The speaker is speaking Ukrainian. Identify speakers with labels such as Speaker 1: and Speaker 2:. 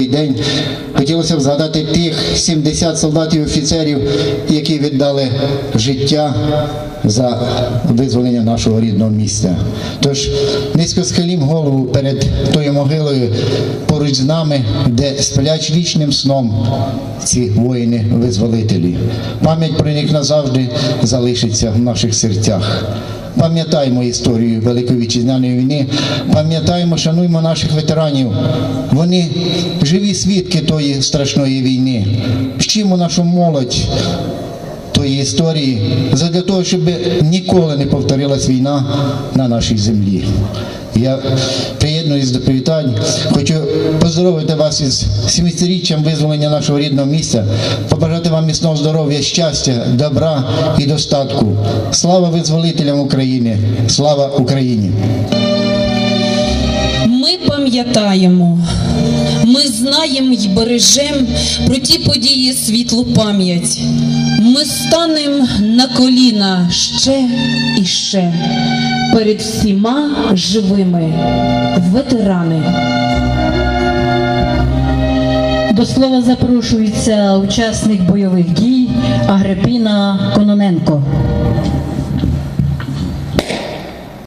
Speaker 1: День хотілося б згадати тих 70 солдатів і офіцерів, які віддали життя за визволення нашого рідного місця. Тож низько схилім голову перед тою могилою поруч з нами, де сплять вічним сном ці воїни-визволителі. Пам'ять про них назавжди залишиться в наших серцях. Пам'ятаємо історію Великої Вітчизняної війни, пам'ятаємо, шануємо наших ветеранів. Вони живі свідки тої страшної війни. Вчимо нашу молодь тої історії задля того, щоб ніколи не повторилась війна на нашій землі. Я приєднуюсь до привітань. Поздоровити вас із 70-річчям визволення нашого рідного місця, побажати вам міцного здоров'я, щастя, добра і достатку. Слава визволителям України! Слава Україні!
Speaker 2: Ми пам'ятаємо, ми знаємо й бережем про ті події світлу пам'ять. Ми станемо на коліна ще і ще перед всіма живими ветерани.
Speaker 3: До слова запрошується учасник бойових дій Агрипіна Кононенко.